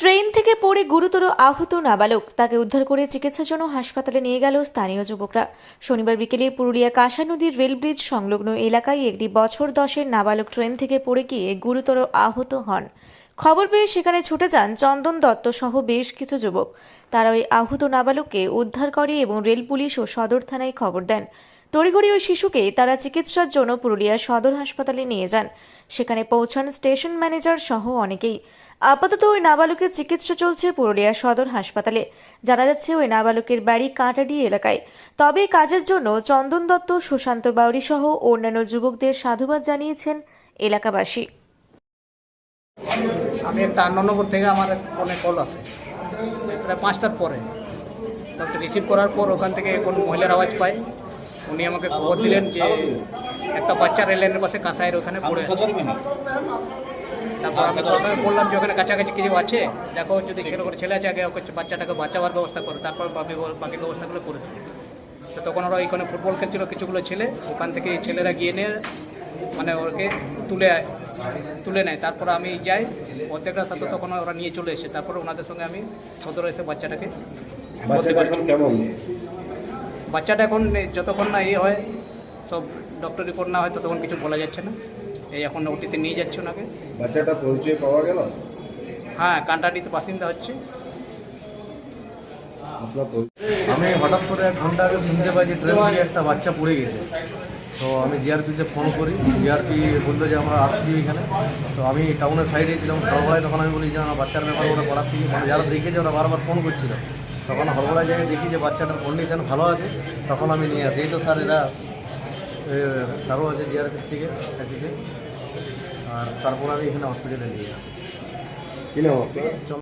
Train থেকে পড়ে গুরুতর আহত নাবালক তাকে উদ্ধার করে চিকিৎসার জন্য হাসপাতালে নিয়ে গেল স্থানীয় যুবকরা। শনিবার বিকেলে পুরুলিয়া কাঁসা নদীর রেল ব্রিজ সংলগ্ন এলাকায় একটি বছর দশের নাবালক ট্রেন থেকে পড়ে গিয়ে গুরুতর আহত হন। খবর পেয়ে সেখানে ছুটে যান চন্দন দত্ত সহ বেশ কিছু যুবক। তারা ওই আহত নাবালককে উদ্ধার করে এবং রেল পুলিশ ও সদর থানায় খবর দেন। তড়িঘড়ি ওই শিশুকে তারা চিকিৎসার জন্য পুরুলিয়া সদর হাসপাতালে নিয়ে যান। সেখানে পৌঁছান স্টেশন ম্যানেজার সহ অনেকেই। আপাতত ওই নাবালকের চিকিৎসা চলছে পুরুলিয়া সদর হাসপাতালে। জানা যাচ্ছে ওই নাবালকের বাড়ি কাঁটাডি এলাকায়। তবে কাজের জন্য চন্দন দত্ত, সুশান্ত বাউরি সহ অন্যান্য যুবকদের সাধুবাদ জানিয়েছেন এলাকাবাসী। আমি একটা আন্ননগর থেকে আমার ফোনে কল আসে। প্রায় পাঁচটার পরে। তারপরে রিসিভ করার পর ওখান থেকে কোন মহিলার আওয়াজ পাই। উনি আমাকে খবর দিলেন যে একটা বাচ্চা রেল লাইনের পাশে কাঁসাইয়ের ওখানে পড়ে আছে। তারপর আমি প্রথমে বললাম যে ওখানে কাছাকাছি কিছু আছে? দেখো যদি ছেলে করে ছেলে আছে, আগে ওকে বাচ্চাটাকে বাঁচাবার ব্যবস্থা করে, তারপর বাকি বাকি ব্যবস্থাগুলো করে। তো তখন ওরা ওইখানে ফুটবল খেলছিল কিছুগুলো ছেলে। ওখান থেকে ছেলেরা গিয়ে নিয়ে মানে ওকে তুলে তুলে নেয়। তারপর আমি যাই অর্ধেকটা সাথে তখন ওরা নিয়ে চলে এসে তারপর ওনাদের সঙ্গে আমি সদর এসে বাচ্চাটাকে বাচ্চাটা এখন কেমন? বাচ্চাটা এখন যতক্ষণ না ইয়ে হয় সব ডক্টর রিপোর্ট না হয় ততক্ষণ কিছু বলা যাচ্ছে না। এই এখন ওটিতে নিয়ে যাচ্ছে ওনাকে। বাচ্চাটা পরিচয় পাওয়া গেল? হ্যাঁ কান্টাডিতে বাসিন্দা হচ্ছে। আমি হঠাৎ করে এক ঘণ্টা আগে শুনতে পাই যে ট্রেন একটা বাচ্চা পড়ে গেছে। তো আমি জিআরপিতে ফোন করি। জিআরপি বলল যে আমরা আসছি এখানে। তো আমি টাউনের সাইডে ছিলাম হরবড়ায় তখন আমি বলি যে আমার বাচ্চার ব্যাপারে ওরা পড়াচ্ছি মানে যারা দেখেছে ওরা বারবার ফোন করছিল। তখন হরবড়ায় যাই দেখি যে বাচ্চাটার কন্ডিশন ভালো আছে। তখন আমি নিয়ে আসি। এই তো স্যার এরা স্যারও আছে জিআরপির থেকে এসেছে আর তারপর আমি এখানে হসপিটালে নিয়ে আসি। কি নাম